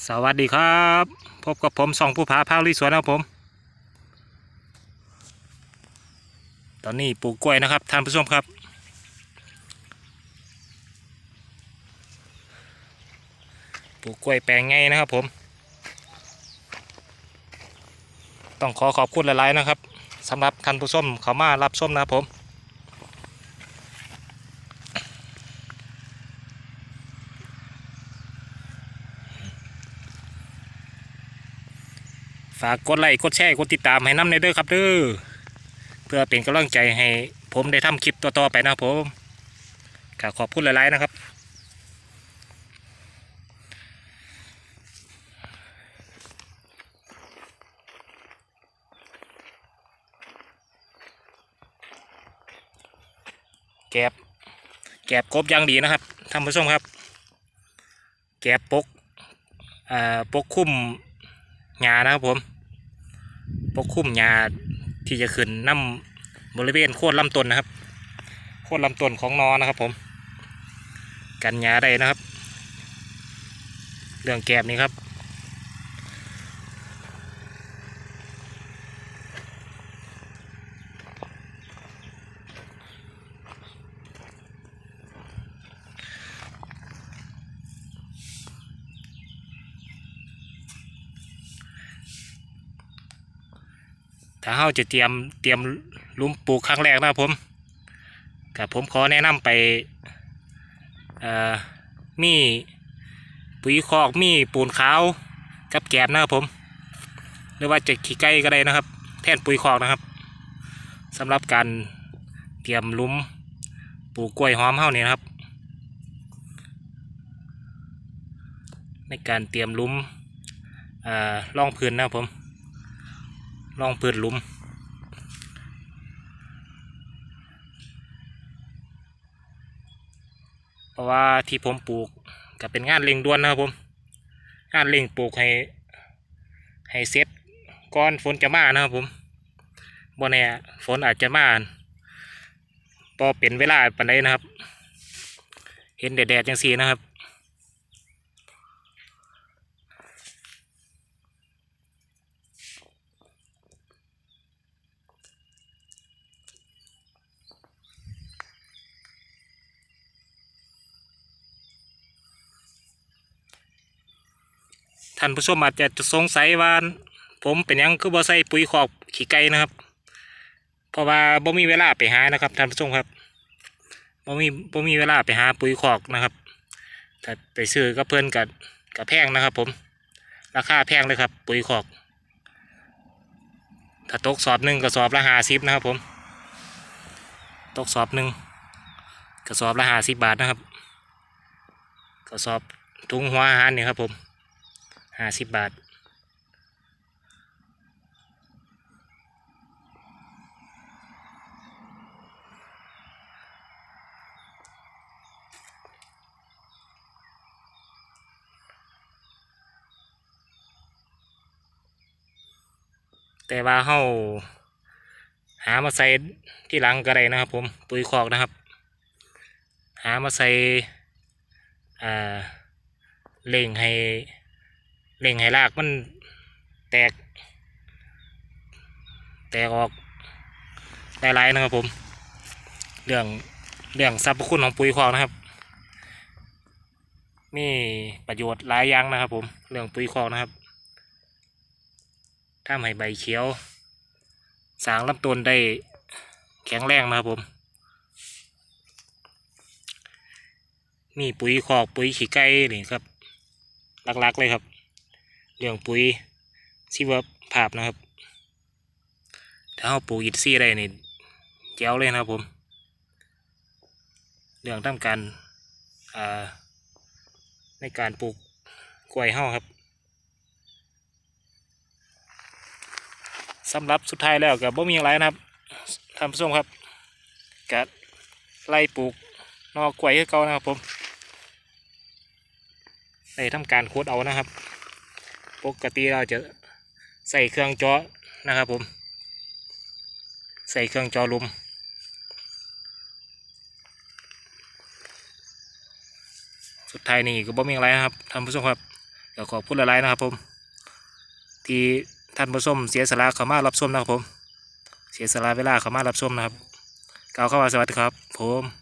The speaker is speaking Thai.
สวัสดีครับ พบกับผมสองผู้พาพาลุยสวนนะครับผม ตอนนี้ปลูกกล้วยนะครับท่านผู้ชมครับ ปลูกกล้วยแปลงไงนะครับผม ต้องขอขอบคุณหลายๆนะครับสำหรับท่านผู้ชมเขามารับชมนะครับผม ฝากกดไลค์กดแชร์กดติดตามให้น้ำในเด้อครับเด้อเพื่อเป็นกำลังใจให้ผมได้ทำคลิปต่อๆไปนะครับผมขอบคุณหลายๆนะครับแกบแกบกบยางดีนะครับท่านผู้ชมครับ แกบปกอ่าปกคุ้มหญ้านะครับผม ปกคุ้มหญ้าที่จะขึ้นน้ำบริเวณโค่นลำต้นนะครับ โค่นลำต้นของนอนะครับ ผม กันหญ้าได้นะครับ เรื่องแกบนี้ครับ ถ้าเราจะเตรียมเตรียมลุมปลูกครั้งแรกนะครับผมกับผมขอแนะนำไปมีปุ๋ยคอกมีปูนขาวกับแกบนะครับผม หรือว่าจะขี้ไก่ก็ได้นะครับ แทนปุ๋ยคอกนะครับสำหรับการเตรียมลุมปลูกกล้วยหอมเฮานี่นะครับ ในการเตรียมลุมเอ่อร่องพื้นนะครับผม ลองเปิดลุมเพราะว่าที่ผมปลูกก็เป็นงานเร่งด่วนนะครับผมงานเร่งปลูกให้ให้เสร็จก่อนฝนจะมานะครับผมบ่แน่ฝนอาจจะมาพอเป็นเวลาปานใดนะครับ เห็นแดดๆจังสีนะครับ ท่านผู้ชมอาจจะสงสัยว่าผมเป็นยังคือบ่ใส่ปุ๋ยคอกขี้ไก่นะครับ เพราะว่าบ่มีเวลาไปหานะครับท่านผู้ชมครับบ่มีบ่มีเวลาไปหาปุ๋ยคอกนะครับถ้าไปซื้อก็เพิ่นกับกับแพงนะครับ ผม ราคาแพงเลยครับ ปุ๋ยคอกถ้าตกสอบหนึ่งกระสอบละห้าสิบนะครับผม ตกสอบหนึ่งกระสอบละห้าสิบบาทนะครับกระสอบถุงหัวอาหารเนี่ยครับผม ห้าสิบบาท แต่ว่าเฮาหามาใส่ที่หลังก็ได้นะครับ ผมปุ๋ยคอกนะครับ หามาใส่อ่าเล่งให้ เล่งให้รากมันแตก แตกออกหลายๆนะครับผม เรื่องเรื่องสรรพคุณของปุ๋ยคอกนะครับ มีประโยชน์หลายอย่างนะครับ ผม เรื่องปุ๋ยคอกนะครับทำให้ใบเขียว สางลำต้นได้แข็งแรงนะครับผม มีปุ๋ยคอกปุ๋ยขี้ไก่นี่ครับหลักๆเลยครับ เรื่องปุ๋ยชีวภาพนะครับ ถ้าเราปลูกอิฐซี่ได้นี่แจ๋วเลยนะครับผม เรื่องทำการอ่าในการปลูกกล้วยเฮาครับสำหรับสุดท้ายแล้วกับบ่มีอะไรนะครับท่านผู้ชมครับกะไล่ปลูกนอกกล้วยให้เก่านะครับผมได้ทำการโคดเอานะครับ ปกติเราจะใส่เครื่องจาะนะครับผม ใส่เครื่องจอลมสุดท้ายนี่ก็บ่มีอะไรนะครับท่านผู้ชมครับก็ขอบคุณหลายนะครับผม ที่ท่านผู้ชมเสียสละเข้ามารับชมนะครับผม เสียสละเวลาเข้ามารับชมนะครับกล่าวคำว่าสวัสดีครับ ผม